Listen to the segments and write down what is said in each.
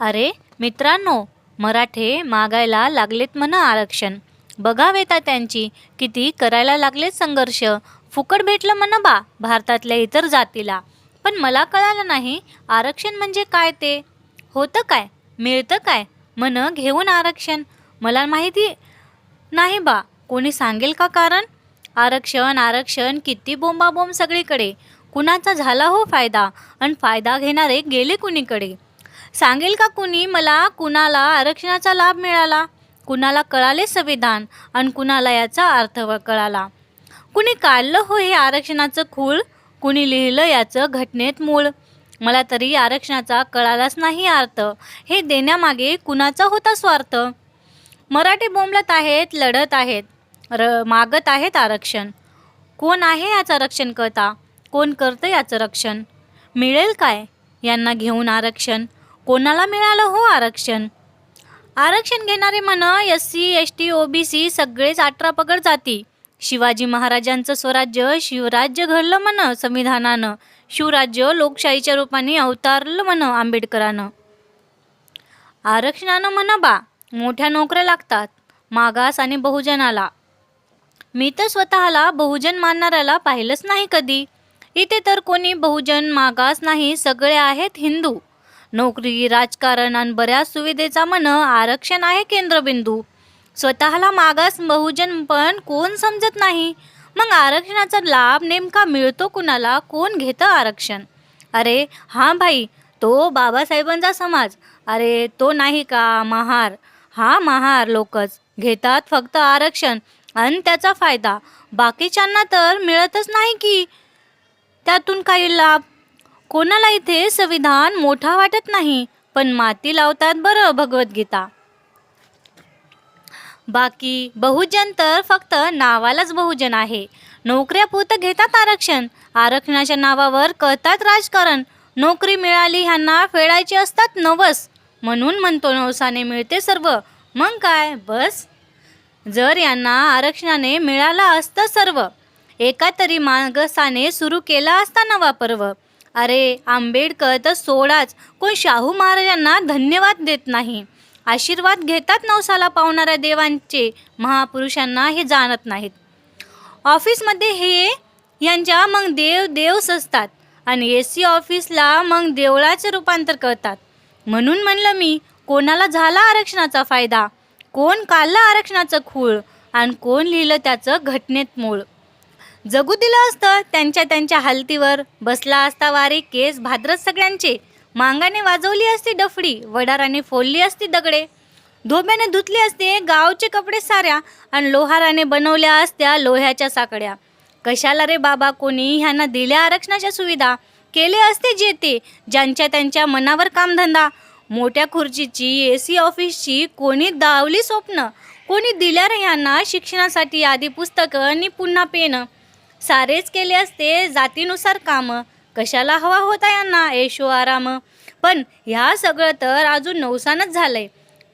अरे मित्रांनो मराठे मागायला लागलेत म्हणा आरक्षण. बघावेता त्यांची किती करायला लागलेत संघर्ष. फुकट भेटलं म्हणा बा भारतातल्या इतर जातीला. पण मला कळालं नाही आरक्षण म्हणजे काय ते? होतं काय? मिळतं काय? म्हण घेऊन आरक्षण. मला माहिती नाही बा कोणी सांगेल का कारण? आरक्षण आरक्षण किती बोंबाबोंब सगळीकडे. कुणाचा झाला हो फायदा? आणि फायदा घेणारे गेले कुणीकडे? सांगेल का कुणी मला कुणाला आरक्षणाचा लाभ मिळाला? कुणाला कळाले संविधान? आणि कुणाला याचा अर्थ व कळाला? कुणी काढलं हो हे आरक्षणाचं खूळ? कुणी लिहिलं याचं घटनेत मूळ? मला तरी आरक्षणाचा कळालाच नाही अर्थ हे देण्यामागे कुणाचा होता स्वार्थ? मराठी बोंबलत आहेत लढत आहेत र मागत आहेत आरक्षण. कोण आहे याचं रक्षण करता कोण करतं याचं रक्षण? मिळेल काय? यांना घेऊन आरक्षण? कोणाला मिळालं हो आरक्षण? आरक्षण घेणारे म्हण S C S T O B C सगळेच अठरा पगड जाती. शिवाजी महाराजांचं स्वराज्य शिवराज्य घडलं म्हण संविधानानं. शिवराज्य लोकशाहीच्या रूपाने अवतारलं म्हण आंबेडकरानं. आरक्षणानं म्हणा बा मोठ्या नोकऱ्या लागतात मागास आणि बहुजनाला. मी तर स्वतःला बहुजन मानणाऱ्याला पाहिलंच नाही कधी. इथे तर कोणी बहुजन मागास नाही सगळे आहेत हिंदू. नोकरी राजकारण आणि बऱ्याच सुविधेचा म्हण आरक्षण आहे केंद्रबिंदू. स्वतःला मागास बहुजन पण कोण समजत नाही? मग आरक्षणाचा लाभ नेमका मिळतो कुणाला? कोण घेतं आरक्षण? अरे हां भाई तो बाबासाहेबांचा समाज. अरे तो नाही का महार? हा महार लोकच. घेतात फक्त आरक्षण आणि त्याचा फायदा. बाकीच्यांना तर मिळतच नाही की त्यातून काही लाभ. कोणाला इथे संविधान मोठा वाटत नाही पण माती लावतात बरं भगवद्गीता. बाकी बहुजन तर फक्त नावालाच बहुजन आहे. नोकऱ्या पुरतं घेतात आरक्षण आरक्षणाच्या नावावर करतात राजकारण. नोकरी मिळाली ह्यांना फेडायची असतात नवस म्हणून म्हणतो नवसाने मिळते सर्व. मग काय बस? जर यांना आरक्षणाने मिळालं असतं सर्व एका तरी मागसाने सुरू केला असता नवा पर्व. अरे आंबेडकर तर सोडाच. कोण शाहू महाराजांना धन्यवाद देत नाही. आशीर्वाद घेतात नवसाला पावणाऱ्या देवांचे. महापुरुषांना हे जाणत नाहीत. ऑफिसमध्ये हे यांच्या मग देव देवच असतात आणि ए सी ऑफिसला मग देवळाचे रूपांतर करतात. म्हणून म्हणलं मी कोणाला झाला आरक्षणाचा फायदा? कोण काढलं आरक्षणाचं खूळ? आणि कोण लिहिलं त्याचं घटनेत मूळ? जगू दिलं असतं त्यांच्या त्यांच्या हालतीवर बसला असता वारी केस भाद्रत सगळ्यांचे. मांगाने वाजवली असती डफडी वडाराने फोडली असती दगडे. धोब्याने धुतले असते गावचे कपडे साऱ्या आणि लोहाराने बनवल्या असत्या लोह्याच्या साकड्या. कशाला रे बाबा कोणी ह्यांना दिल्या आरक्षणाच्या सुविधा? केले असते जे ते ज्यांच्या त्यांच्या मनावर कामधंदा. मोठ्या खुर्चीची ए सी ऑफिसची कोणी दावली स्वप्न? कोणी दिल्या रे ह्यांना शिक्षणासाठी आधी पुस्तकं आणि पुन्हा पेनं? सारेच केले असते जातीनुसार कामं. कशाला हवा होता यांना ऐशो आराम? पण ह्या सगळं तर अजून नवसानच झालंय.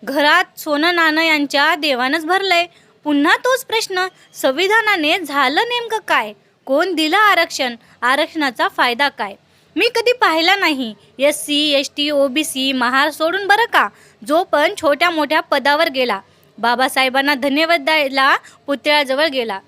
घरात सोनं नाणं यांच्या देवानंच भरलंय. पुन्हा तोच प्रश्न संविधानाने झालं नेमकं काय? कोण दिलं आरक्षण? आरक्षणाचा फायदा काय? मी कधी पाहिला नाही. S C S T O B C Mahar सोडून बरं का? जो पण छोट्या मोठ्या पदावर गेला. बाबासाहेबांना धन्यवाद द्यायला पुतळ्याजवळ गेला.